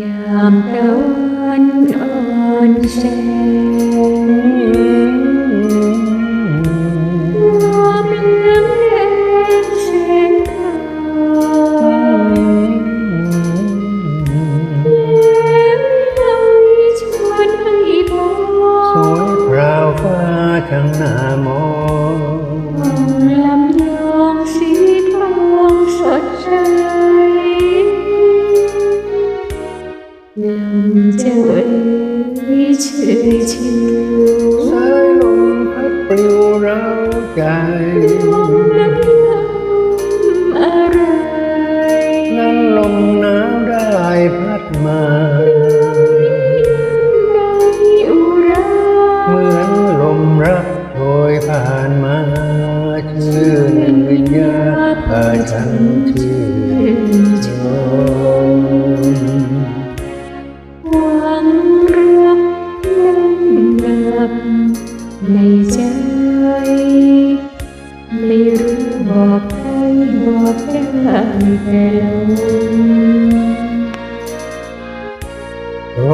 ยามตะวันอ่อนแส เราใจน้ำลำอะไรนั้นลมหนาวได้พัดมาได้อุราเหมือนลมรักโชยผ่านมาชื่นวิญญาณฉัน บอกใครบอกได้แต่ลมโปร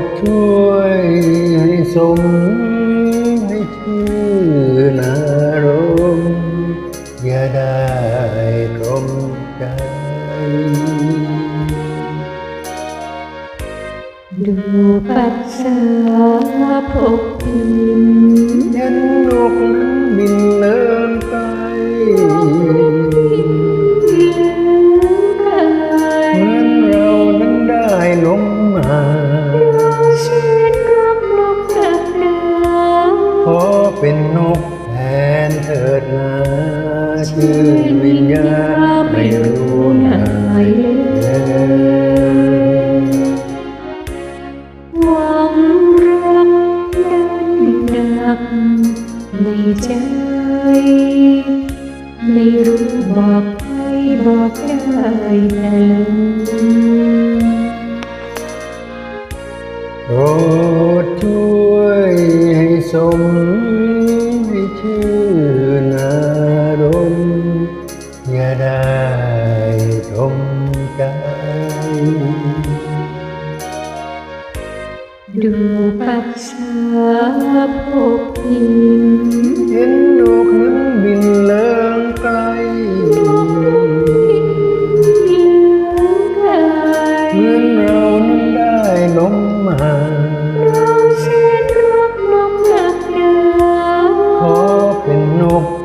ดช่วยให้สมให้ชื่อนารมณ์อย่าได้กลมใจดูปัสสาวะพบพิม ชื่นวิญญาณไม่รู้ไหนเลยหวังรักนั้นหนักในใจไม่รู้บอกใครบอกได้แต่ลม dài trong cái Đồ bạc xa phổ bình Đến đột những bình lớn tay Nguyên rau nâng đai nông mà Nó sẽ nước nông lạc đá Khó bình nộp